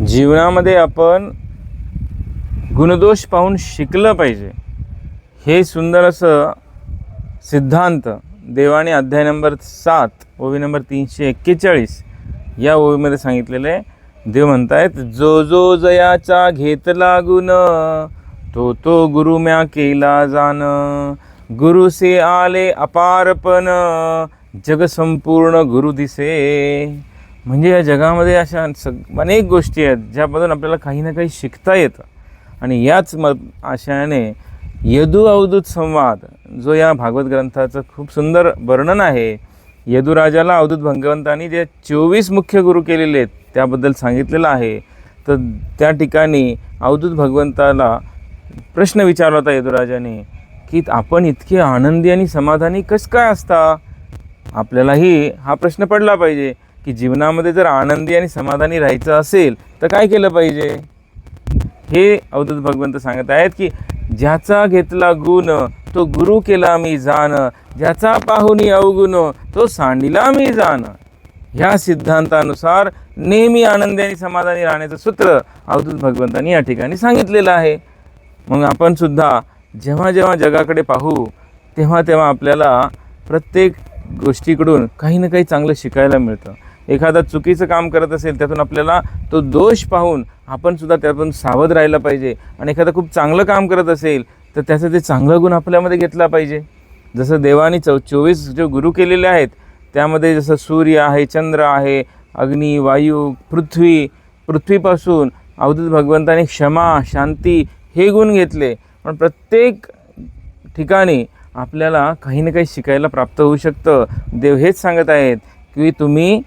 जीवनामध्ये आपण गुणदोष पाहून शिकलं पाहिजे. हे सुंदर असं सिद्धांत देवाने अध्याय नंबर सात ओवी नंबर तीनशे एक्केचाळीस या ओवीमध्ये सांगितलेलं आहे. देव म्हणतायत जो जो जयाचा घेतला गुण तो तो गुरु म्या केला जाण. गुरु से आले अपारपण जग संपूर्ण गुरु दिसे. म्हणजे या जगामध्ये अशा सग अनेक गोष्टी आहेत ज्यामधून आपल्याला काही ना काही शिकता येतं. आणि याच म आशयाने यदू अवधूत संवाद जो या भागवत ग्रंथाचं खूप सुंदर वर्णन आहे यदुराजाला अवधूत भगवंतांनी जे चोवीस मुख्य गुरु केलेले आहेत त्याबद्दल सांगितलेलं आहे. तर त्या ठिकाणी अवधूत भगवंताला प्रश्न विचारला होता यदुराजाने की आपण इतके आनंदी आणि समाधानी कसं काय असता? आपल्यालाही हा प्रश्न पडला पाहिजे. की जीवनामध्ये जर आनंदी आणि समाधानी राहायचं असेल तर काय केलं पाहिजे? हे अवधूत भगवंत सांगत आहेत की ज्याचा घेतला गुण तो गुरु केला मी जाण. ज्याचा पाहुनी अवगुण तो सांडिला मी जाण. ह्या सिद्धांतानुसार नेहमी आनंदी आणि समाधानी राहण्याचं सूत्र अवधूत भगवंतांनी या ठिकाणी सांगितलेलं आहे. मग आपण सुद्धा जेव्हा जेव्हा जगाकडे पाहू तेव्हा तेव्हा आपल्याला प्रत्येक गोष्टीकडून काही ना काही चांगलं शिकायला मिळतं. एखादा चुकीचं काम करत असेल त्यातून आपल्याला तो दोष पाहून आपण सुद्धा त्यातून सावध राहिला पाहिजे. आणि एखादं खूप चांगलं काम करत असेल तर त्याचं ते चांगलं गुण आपल्यामध्ये घेतला पाहिजे. जसं देवानी चौ चोवीस जे गुरु केलेले आहेत त्यामध्ये जसं सूर्य आहे चंद्र आहे अग्नी वायू पृथ्वी पृथ्वीपासून अवधूत भगवंताने क्षमा शांती हे गुण घेतले. पण प्रत्येक ठिकाणी आपल्याला काही ना काही शिकायला प्राप्त होऊ शकतं. देव हेच सांगत आहेत की तुम्ही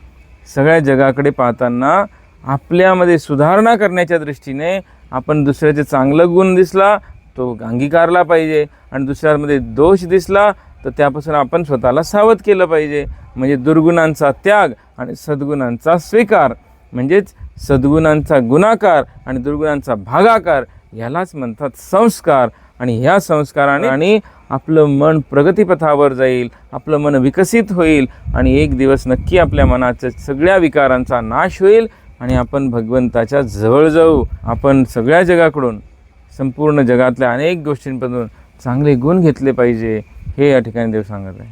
सगळ्या जगाकडे पाहताना आपल्यामध्ये सुधारणा करण्याच्या दृष्टीने आपण दुसऱ्याचे चांगलं गुण दिसला तो अंगीकारला पाहिजे आणि दुसऱ्यामध्ये दोष दिसला तर त्यापासून आपण स्वतःला सावध केलं पाहिजे. म्हणजे दुर्गुणांचा त्याग आणि सद्गुणांचा स्वीकार. म्हणजेच सद्गुणांचा गुणाकार आणि दुर्गुणांचा भागाकार यालाच म्हणतात संस्कार. आणि ह्या संस्काराने आणि आपलं मन प्रगतीपथावर जाईल आपलं मन विकसित होईल आणि एक दिवस नक्की आपल्या मनाच्या सगळ्या विकारांचा नाश होईल आणि आपण भगवंताच्या जवळ जाऊ. आपण सगळ्या जगाकडून संपूर्ण जगातल्या अनेक गोष्टींपासून चांगले गुण घेतले पाहिजे हे या ठिकाणी देव सांगत आहे.